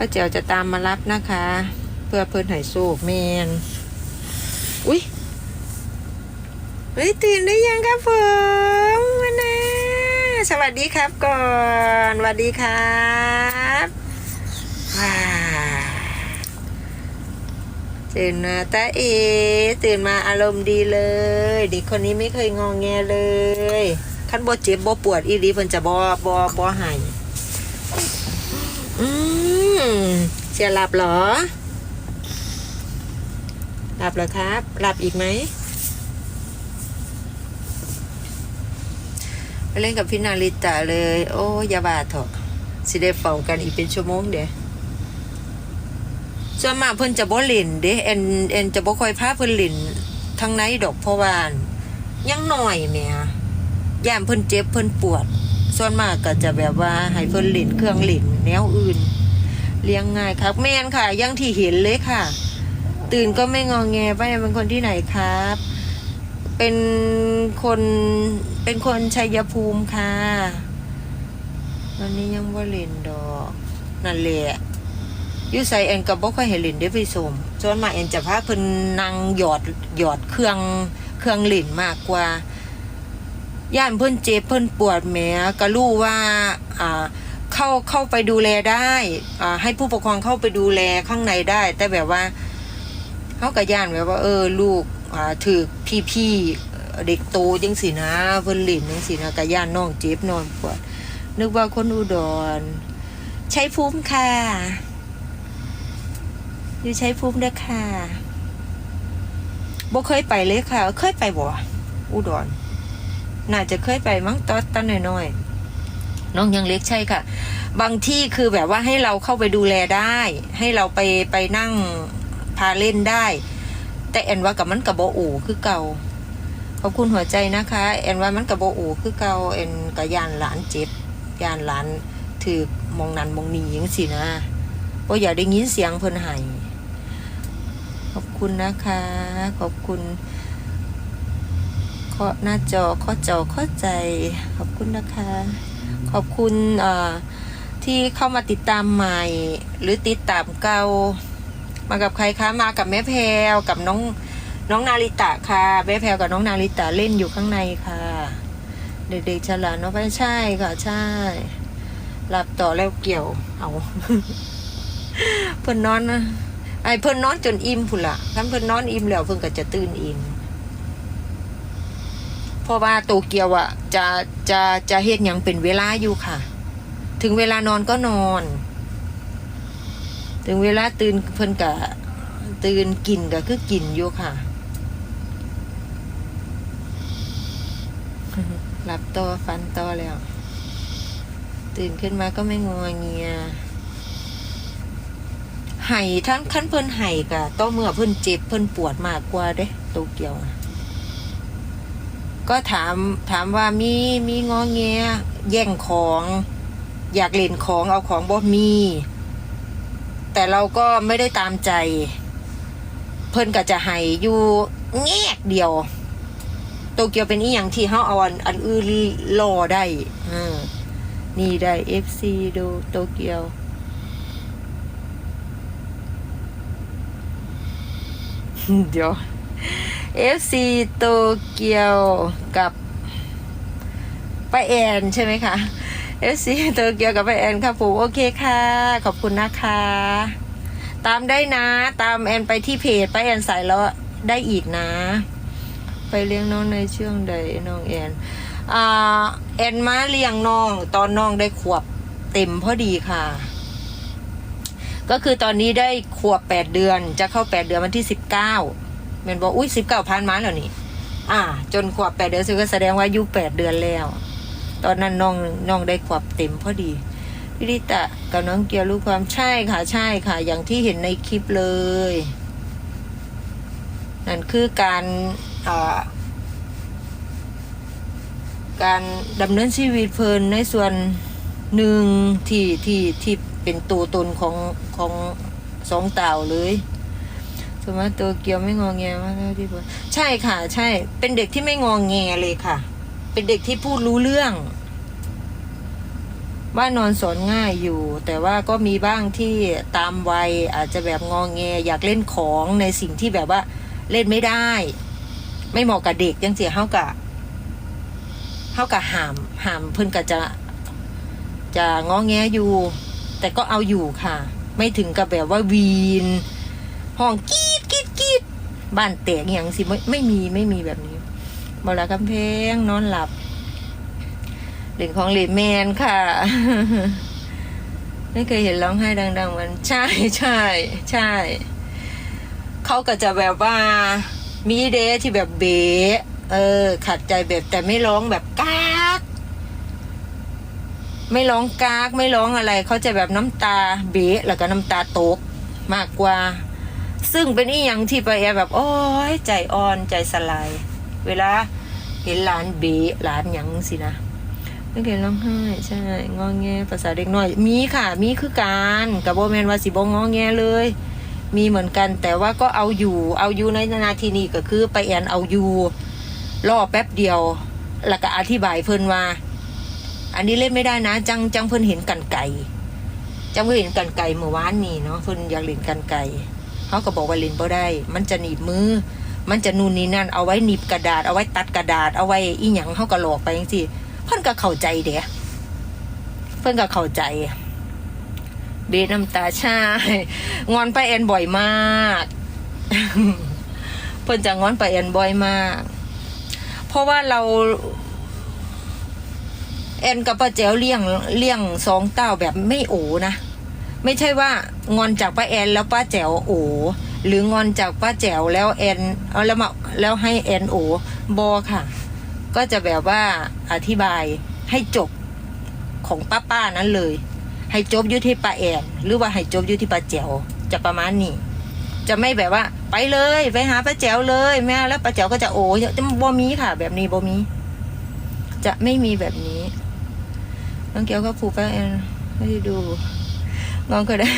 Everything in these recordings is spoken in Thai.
ป้าเจียวจะตามมารับนะคะ เพื่อเพิ่นให้โศกแมนอุ้ยเฮ้ยตื่นได้ยังครับผมมานะสวัสดีครับก่อนสวัสดีครับว้าตื่นมาตาเอ ตื่นมาอารมณ์ดีเลย เด็กคนนี้ไม่เคยงองแงเลยขั้นบ่เจ็บบ่ปวดอีหลีเพิ่นจะบ่บ่บ่หายอืม เสียหลับเหรอ หลับเหรอครับ หลับอีกไหมไปเล่นกับพี่นาริตะเลย โอ้ยาบาเถอะสิได้เป่ากันอีกเป็นชั่วโมงเด้ส่วนมากเพิ่นจะบ่เล่นเด้เอ็นเอ็นจะบ่ค่อยพาเพิ่นเล่นทางไหนดอกเพราะว่ายังหน่อยแม่ย่ามเพิ่นเจ็บเพิ่นปวด ส่วนมากก็จะแบบว่าให้เพิ่นเล่นเครื่องเล่นแนวอื่น เลี้ยงง่ายครับ แม่นค่ะยังที่เห็นเลยค่ะ ตื่นก็ไม่งองแงป้าเป็นคนที่ไหนครับ เป็นคนเป็นคนชัยภูมิค่ะวันนี้ยังว่าเล่นดอกนั่นแหละยูไซแอนกับบ่ค่อยเห็นเล่นได้ไปสมส่วนมาแอนจะพาเพิ่นนั่งหยอดหยอดเครื่องเครื่องเล่นมากกว่าย่านเพิ่นเจ็บเพิ่นปวดแหมก็รู้ว่า อ่า เข้าเข้าไปดูแลได้อ่าให้ผู้ปกครองเข้าไปดูแลข้างในได้ แต่แบบว่าเขากับย่านแบบว่า เออ ลูกอ่าถือพี่พี่ๆเด็กโตจังสินะเพิ่นหลินจังสินะกับย่านน้องเจ็บนอนปวดนึกว่าคนอุดรใช้ภูมิค่ะ อยู่ใช้ภูมิเด้อค่ะบ่เคยไปเลยค่ะ เคยไปบ่อุดรน่าจะเคยไปมั้งตอนตอนหน้อยๆ น้องยังเล็กใช่ค่ะ บางที่คือแบบว่าให้เราเข้าไปดูแลได้ ให้เราไปไปนั่งพาเล่นได้ แต่แอนว่ากับมันกับโบอูคือเก่าขอบคุณหัวใจนะคะ แอนว่ามันกับโบอูคือเก่าแอนกับยานหลานเจ็บยานหลานถือมองนันมองนียังสินะเพราะอย่าได้ยินเสียงเพิ่นไห้ขอบคุณนะคะ ขอบคุณเคาะหน้าจอเคาะจอเข้าใจ ขอบคุณนะคะ ขอบคุณเอ่อที่เข้ามาติดตามใหม่ หรือติดตามเก่ามากับใครคะมากับแม่แพรวกับน้องน้องนาริตะค่ะแม่แพรวกับน้องนาริตะเล่นอยู่ข้างในค่ะ เด็กๆฉลาดเนาะไม่ใช่ค่ะใช่หลับต่อแล้วเกี่ยวเอาเพิ่นนอนนะไอ้เพิ่นนอนจนอิ่มพุ่นละคันเพิ่นนอนอิ่มแล้วเพิ่นก็จะตื่นอิ่ม เพราะว่าโตเกียวอะจะจะจะเฮ็ดหยังเป็นเวลาอยู่ค่ะ ถึงเวลานอนก็นอน ถึงเวลาตื่นเพิ่นกะตื่นกินก็คือกินอยู่ค่ะหลับต่อฟันต่อแล้ว ตื่นขึ้นมาก็ไม่งัวเงียไห้ทั้งขั้นเพิ่นไห้กะต่อเมื่อเพิ่นเจ็บเพิ่นปวดมากกว่าเด้โตเกียวอะ ก็ถามถามว่ามีมีงอแงแย่งของ อยากเล่นของเอาของบ่มี แต่เราก็ไม่ได้ตามใจ เพิ่นก็จะให้อยู่แงกเดียวโตเกียวเป็นอีหยังที่เฮาเอาอันอันอื่นรอได้อ่านี่ได้ FC ดูโตเกียวเดี๋ยว FC โตเกียวกับป้าแอนใช่ไหมคะ FC โตเกียวกับป้าแอนครับผมโอเคค่ะ ขอบคุณนะคะ ตามได้นะ ตามแอนไปที่เพจป้าแอนใส่แล้วได้อีกนะ ไปเลี้ยงน้องในช่วงใดน้องแอนอ่าแอนมาเลี้ยงน้อง ตอนน้องได้ขวบเต็มพอดีค่ะ ก็คือตอนนี้ได้ขวบแปดเดือน จะเข้าแปดเดือนวันที่สิบเก้า มนบอกอุ้ยสิบเก้าพันมาแล้วนี่ อ่า จนขวบแปดเดือนซึ่งก็แสดงว่าอายุแปดเดือนแล้ว ตอนนั้นน้องน้องได้ขวบเต็มพอดีพี่ลิตะกับน้องเกียวรู้ความใช่ค่ะใช่ค่ะ อย่างที่เห็นในคลิปเลย นั่นคือการการดำเนินชีวิตเพลินในส่วนหนึ่งที่ที่ที่เป็นตัวตนของของสองเต่าเลย สมมติตัวเกียวไม่งองแงมากเท่าที่พูดใช่ค่ะ ใช่ เป็นเด็กที่ไม่งองแงเลยค่ะ เป็นเด็กที่พูดรู้เรื่องว่านอนสอนง่ายอยู่ แต่ว่าก็มีบ้างที่ตามวัยอาจจะแบบงองแงอยากเล่นของในสิ่งที่แบบว่าเล่นไม่ได้ ไม่เหมาะกับเด็กยังเสียเฮากะเฮากะหามหามเพิ่นก็จะ จะงอแงอยู่ แต่ก็เอาอยู่ค่ะ ไม่ถึงกับแบบว่าวีนห้องกี บ้านแตกอย่างสิไม่ไม่มีไม่มีแบบนี้บอละกำแพงนอนหลับเล่นของเหลนแมนค่ะ ไม่เคยเห็นร้องไห้ดัง ๆ มันใช่ใช่ใช่เขาก็จะแบบว่ามีเดย์ที่แบบเบ๋เออ ขัดใจแบบแต่ไม่ร้องแบบกากไม่ร้องกากไม่ร้องอะไร เขาจะแบบน้ำตาเบะแล้วก็น้ำตาตกมากกว่า ซึ่งเป็นอีหยังที่ไปแอบแบบโอ้ยใจอ่อนใจสลาย เวลาเห็นหลานเบะหลานหยังสินะไม่เคยร้องไห้ใช่งอแงภาษาเด็กน้อย มีค่ะ มีคือการกับโบแมนว่าสิบงอแงเลย มีเหมือนกันแต่ว่าก็เอาอยู่ เอาอยู่ในนาทีนี้ก็คือไปแอนเอาอยู่รอแป๊บเดียว แล้วก็อธิบายเพิ่นว่า อันนี้เล่นไม่ได้นะ จังจังเพิ่นเห็นกันไก่จังเพิ่นเห็นกันไก่เมื่อวานนี้เนาะเพิ่นอยากเล่นกันไก่ เขาก็บอกว่าเล่นบ่ได้ มันจะหนีบมือ มันจะนู่นนี่นั่น เอาไว้หนีบกระดาษ เอาไว้ตัดกระดาษ เอาไว้อีหยังเขาก็หลอกไปจังซี่เพิ่นก็เข้าใจเด้เพิ่นก็เข้าใจ เบน้ำตาช่งอนไปาแอนบ่อยมากเพิ่นจะงอนไปาแอนบ่อยมาก เพราะว่าเราแอนกับป้าแจ๋วเลี้ยงเลี้ยงสองเต้าแบบไม่โอนะ ไม่ใช่ว่างอนจากป้าแอนแล้วป้าแจ๋วโอหรืองอนจากป้าแจ๋วแล้วแอนเอาแล้วมาแล้วให้แอนโอบอค่ะ ก็จะแบบว่าอธิบายให้จบของป้าป้าๆนั้นเลย ให้จบยู่ที่ป้าแอนหรือว่าให้จบยู่ที่ป้าแจ๋วจะประมาณนี้ จะไม่แบบว่า ไปเลยไปหาป้าแจ๋วเลยแม่แล้วป้าแจ๋วก็จะโอจะบ่มีค่ะ แบบนี้บ่มี จะไม่มีแบบนี้น้องเกียวก็ผูกป้าแอนให้ดู งอนก็ได้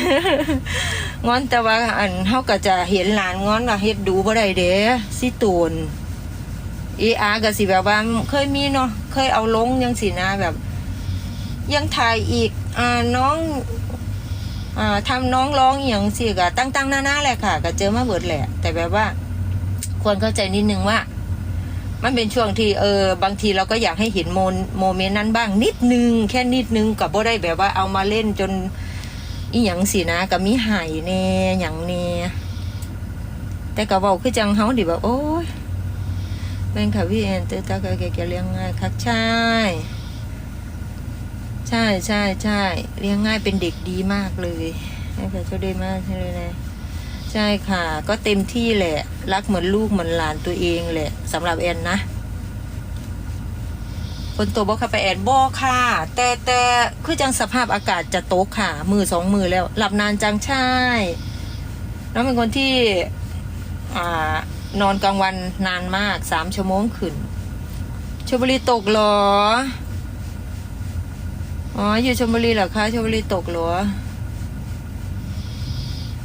งอนแต่ว่าอันเฮาก็จะเห็นหลานงอนว่าเฮ็ดดูบ่ได้เด้สิตูนอีอาก็สิแบบว่าเคยมีเนาะเคยเอาลงยังสินะแบบ ยังถ่ายอีกอ่าน้องอ่าทำน้องร้องอย่างสิก็ตั้งๆหน้าๆแหละค่ะ ก็เจอมาเบิดแหละ แต่แบบว่า ควรเข้าใจนิดนึงว่า มันเป็นช่วงที่เออบางทีเราก็อยากให้เห็นโมนโมเมนต์นั้นบ้างนิดนึง แค่นิดนึงกับบ่ได้แบบว่าเอามาเล่นจน อีหยังสินะกับมีหายแน่หยังแน่แต่ก็เว้าคือจังเฮาดิแบบโอ้ยแม่งค่ะพี่แอนเตอร์ตาก็แกเลี้ยงง่ายคักใช่ใช่ใช่ใช่เลี้ยงง่ายเป็นเด็กดีมากเลยให้แต่ก็ดีมากเลยนะใช่ค่ะ ก็เต็มที่แหละ รักเหมือนลูกเหมือนหลานตัวเองแหละสำหรับแอนนะ นโตบอกค่ะไปแอนบอค่ะ แต่แต่คือจังสภาพอากาศจะโตกค่ะ มือสองมือแล้ว หลับนานจังใช่น้องเป็นคนที่อ่านอนกลางวันนานมากสามชั่วโมงขึ้นชลบุรีตกหรอ อ๋ออยู่ชลบุรีเหรอคะชลบุรีตกหรอ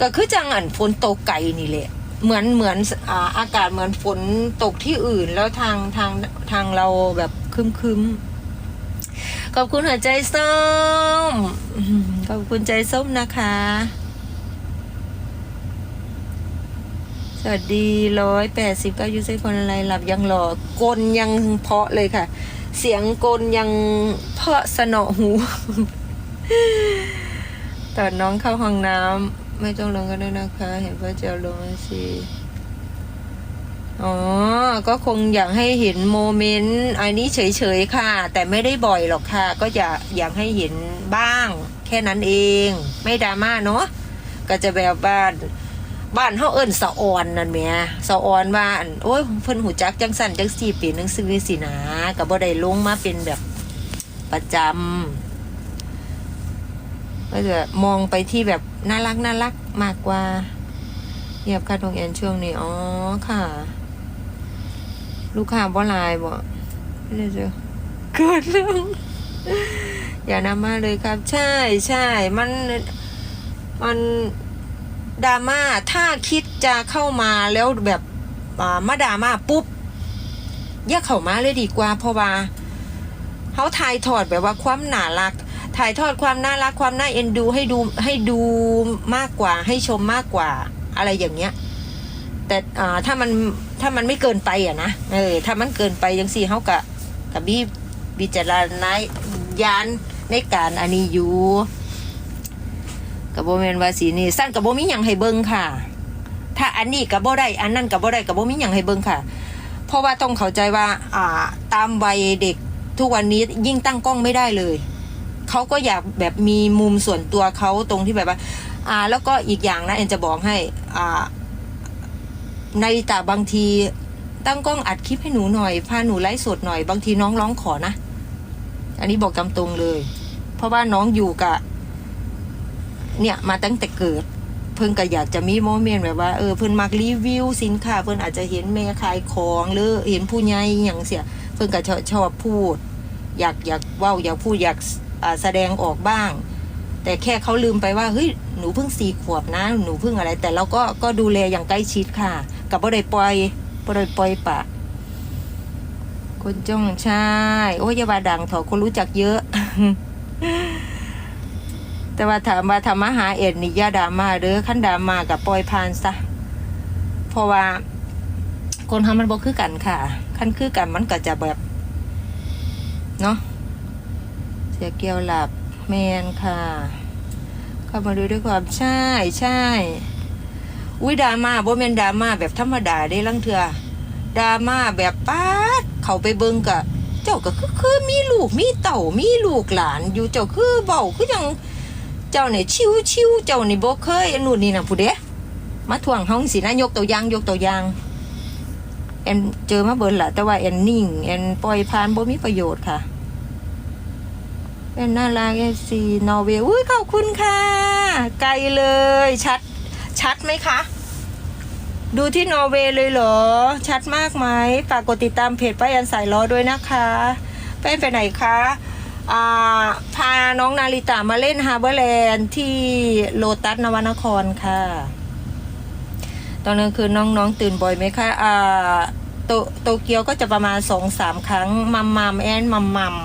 ก็คือจังอันฝนตกไก่นี่แหละเหมือนเหมือนอาอากาศเหมือนฝนตกที่อื่นแล้วทางทางทางเราแบบ คึมคึมขอบคุณหัวใจส้ม ขอบคุณใจส้มนะคะ สวัสดีร้อยแปดสิบเก้ายูเซคนอะไรหลับยังหลอกลยังเพาะเลยค่ะ เสียงกลยังเพาะสนอหูตอนน้องเข้าห้องน้ำไม่ต้องลงก็ได้นะคะ เห็นว่าจะลงสิ อ๋อ ก็คงอยากให้เห็นโมเมนต์อันนี้เฉยๆค่ะ แต่ไม่ได้บ่อยหรอกค่ะ ก็อยากอยากให้เห็นบ้าง แค่นั้นเอง ไม่ดราม่าเนาะก็จะแบบบ้านบ้านเฮาเอิ้นสะออนนั่นแม่สะออนว่านโอ้ยเพิ่นหูจักจังสั่นจังสี่ปีหนังสือสินะก็บ่ได้ลงมาเป็นแบบประจำก็จะมองไปที่แบบน่ารักน่ารักมากกว่าเงียบค่ะทองแอนช่วงนี้ อ๋อค่ะ ลูกค้าบ่หลายบ่ไม่ได้เจอเกิดเรื่องอย่านำมาเลยครับ ใช่ใช่มันมันดราม่าถ้าคิดจะเข้ามาแล้วแบบอ่ามาดราม่าปุ๊บอย่าเข้ามาเลยดีกว่า เพราะว่าเขาทายถอดแบบว่าความน่ารัก ถ่ายทอดความน่ารักความน่าเอ็นดูให้ดูให้ดูมากกว่าให้ชมมากกว่าอะไรอย่างเงี้ย แต่อ่าถ้ามัน ถ้ามันไม่เกินไปอะนะเออถ้ามันเกินไปยังสี่เขากะกับบีบิจารณญาณในการอันนี้อยู่กับโบเมนวาสีนี่สั้นกับโบมีหยังให้เบิ่งค่ะ ถ้าอันนี้กับโบได้อันนั้นกับโบได้กับโบมีหยังให้เบิ่งค่ะ เพราะว่าต้องเข้าใจว่า อ่า ตามวัยเด็กทุกวันนี้ยิ่งตั้งกล้องไม่ได้เลยเขาก็อยากแบบมีมุมส่วนตัวเขาตรงที่แบบว่า อ่า แล้วก็อีกอย่างนะเอ็นจะบอกให้ อ่า ในแต่บางทีตั้งกล้องอัดคลิปให้หนูหน่อย พาหนูไลฟ์สดหน่อย บางทีน้องร้องขอนะ อันนี้บอกตามตรงเลย เพราะว่าน้องอยู่กับเนี่ยมาตั้งแต่เกิด เพิ่นก็อยากจะมีโมเมนต์แบบว่าเออเพิ่นมักรีวิวสินค้าเพิ่นอาจจะเห็นแม่ขายของหรือเห็นผู้ใหญ่อย่างเสียเพิ่นก็ชอบชอบพูด อยากอยากเว้าอยากพูดอยากแสดงออกบ้าง แต่แค่เขาลืมไปว่าเฮ้ยหนูเพิ่งสี่ขวบนะ หนูเพิ่งอะไร แต่เราก็ก็ดูแลอย่างใกล้ชิดค่ะ กับบ่ได้ปล่อยบ่ได้ปล่อยปะคนจ้องใช่โอ้ยยาบาดังถอคนรู้จักเยอะ แต่ว่าถามว่าทำมหาเอ็ดนี่ยาดามาเด้อขั้นดามากับปล่อยผ่านซะเพราะว่า คนทำมันบ่คือกันค่ะขั้นคือกันมันก็จะแบบ เนาะเสียเกียวหลับ แมนค่ะ เข้ามาดูด้วยความใช่ใช่อุ้ยดราม่าโบแมนดราม่าแบบธรรมดาได้ลังเถือดราม่าแบบป๊าดเขาไปเบิงกะ เจ้าก็คือคือมีลูกมีเต่ามีลูกหลาน อยู่เจ้าคือเบาคือยังเจ้าเนี่ยชิวชิวๆเจ้านี่บ่เคยอันนู่นนี่นะผู้เด้มาทวงเฮาสินะยกตัวอย่างยกตัวอย่างแอนเจอมาเบิ่นแหละแต่ว่าแอนนิ่งแอนปล่อยผ่านโบมีประโยชน์ค่ะ เป็นน่ารักเอฟซีนอร์เวย์อุ้ยขอบคุณค่ะ ไกลเลยชัดชัดไหมคะ ดูที่นอร์เวย์เลยเหรอ ชัดมากไหมฝากกดติดตามเพจป้ายันสายล้อด้วยนะคะแป้นไปไหนคะพาน้องนาริตามาเล่นฮาร์เบอร์แลนด์ที่โลตัสนวนครค่ะ ตอนนั้นคือน้องๆตื่นบ่อยไหมคะอ่าโตโตเกียวก็จะประมาณสองสามครั้งมัมมัมแอนมัมมัม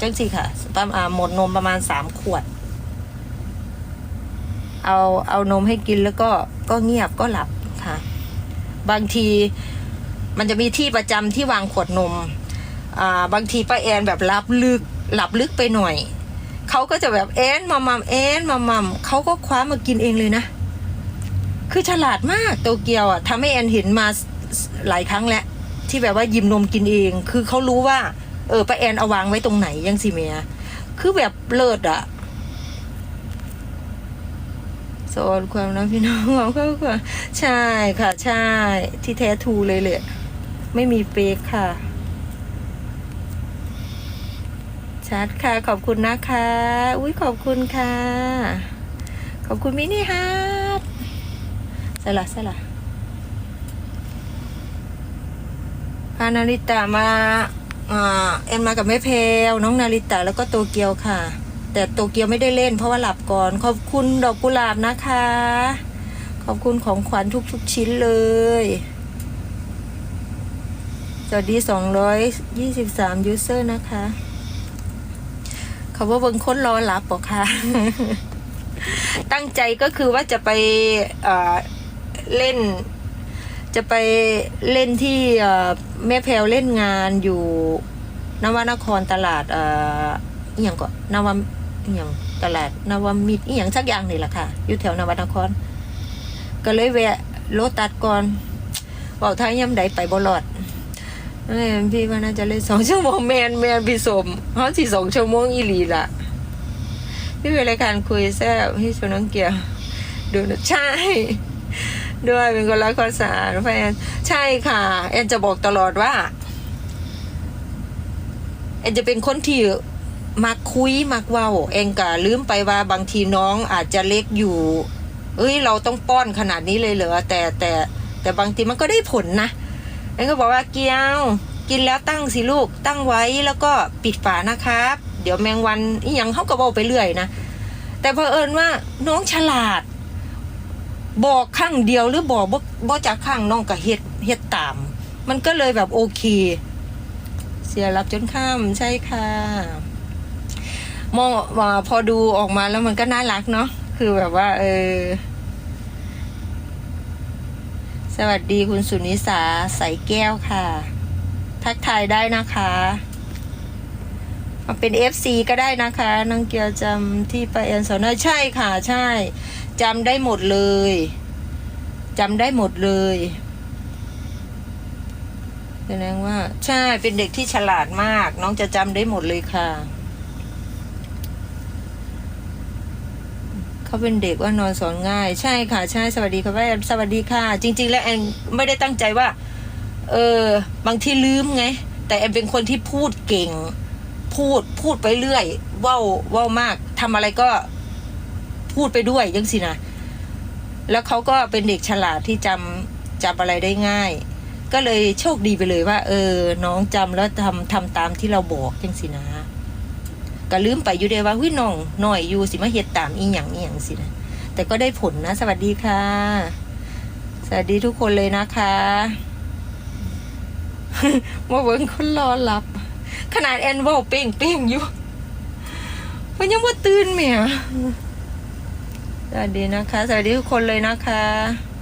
จังสิค่ะประมาณหมดนมประมาณสามขวด เอาเอานมให้กินแล้วก็ก็เงียบก็หลับค่ะ บางทีมันจะมีที่ประจำที่วางขวดนมอ่าบางทีป้าแอนแบบรับลึกหลับลึกไปหน่อยเขาก็จะแบบแอนมัมมัมแอนมัมมัมเขาก็คว้ามากินเองเลยนะ คือฉลาดมากโตเกียวอะทำให้แอนเห็นมาหลายครั้งแล้วที่แบบว่ายิมนมกินเอง คือเขารู้ว่า เออป้าแอนเอาวางไว้ตรงไหนยังสิเมียคือแบบเลิศอะสอนความนะพี่น้องของเขาค่ะใช่ค่ะ ใช่ ที่แท้ทูเลยเลยไม่มีเฟกค่ะ ชัดค่ะ ขอบคุณนะคะ อุ้ยขอบคุณค่ะ ขอบคุณมินิฮาร์ดสละสละพานาริตามา อแอนมากับแม่เพลน้องนาริตะแล้วก็โตเกียวค่ะ แต่โตเกียวไม่ได้เล่นเพราะว่าหลับก่อน ขอบคุณดอกกุหลาบนะคะ ขอบคุณของขวัญทุกๆชิ้นเลยสวัสดีสองร้อยยี่สิบสามยูเซอร์นะคะเขาว่าเบิ่งค้นรอหลับปะคะตั้งใจก็คือว่าจะไปเล่น จะไปเล่นที่แม่แพลวเล่นงานอยู่นวนครตลาดเอ่ออย่างก็นวมอย่างตลาดนวมิตรอย่างสักอย่างนี่แหละค่ะ อยู่แถวนวนคร ก็เลยแวะโลตัดก่อนบอกท้ายย่ำใดไปบลอดเอ้ยพี่ว่าน่าจะเล่นสองชั่วโมงแมนแมนพี่สมเขาสี่สองชั่วโมงอีหลีละพี่เป็นรายการคุยแซ่บพี่ชวนน้องเกียร์ดูนะใช่ ด้วยเป็นคนรักความสะอาดแฟนใช่ค่ะ แอนจะบอกตลอดว่า แอนจะเป็นคนที่มักคุยมักเว้าเองกะลืมไปว่าบางทีน้องอาจจะเล็กอยู่ เอ้ย เราต้องป้อนขนาดนี้เลยเหรอแต่แต่ แต่บางทีมันก็ได้ผลนะแอนก็บอกว่าเกียวกินแล้วตั้งสิลูกตั้งไว้แล้วก็ปิดฝานะครับ เดี๋ยวแมงวันอีหยังเขาก็บอกไปเรื่อยนะแต่เอิญว่าน้องฉลาด บอกข้างเดียวหรือบอกบ่บ่จากข้างน้องก็เฮ็ดเฮ็ดตาม มันก็เลยแบบโอเค เสียรับจนข้ามใช่ค่ะ มองพอดูออกมาแล้วมันก็น่ารักเนาะคือแบบว่า เออ สวัสดีคุณสุนิสาใสแก้วค่ะ ทักทายได้นะคะมาเป็น FC ก็ได้นะคะน้องเกียวจำที่ไปแอนสอนใช่ค่ะ ใช่ จำได้หมดเลยจำได้หมดเลยแสดงว่า ใช่เป็นเด็กที่ฉลาดมาก น้องจะจำได้หมดเลยค่ะ เขาเป็นเด็กว่านอนสอนง่าย ใช่ค่ะ ใช่สวัสดีค่ะแม่สวัสดีค่ะ จริง ๆ แล้วแอนไม่ได้ตั้งใจว่า เออ บางทีลืมไง แต่แอนเป็นคนที่พูดเก่ง พูดพูดไปเรื่อย เว้าเว้ามากทำอะไรก็ พูดไปด้วยยังสินะแล้วเขาก็เป็นเด็กฉลาดที่จำจำอะไรได้ง่าย ก็เลยโชคดีไปเลยว่า เออ น้องจำแล้วทำทำตามที่เราบอกยังสินะก็ลืมไปอยู่เดยว่าหุ้ยน้องหน่อยอยู่สิมาเฮ็ดตามอีหยังอีหยังสินะแต่ก็ได้ผลนะ สวัสดีค่ะ สวัสดีทุกคนเลยนะคะว่าเวิ้งคนรอหลับ ขนาดแอนว่าเป้งเป้งอยู่มันยังว่าตื่นเมีย วัสดีนะคะ สวัสดีทุกคนเลยนะคะ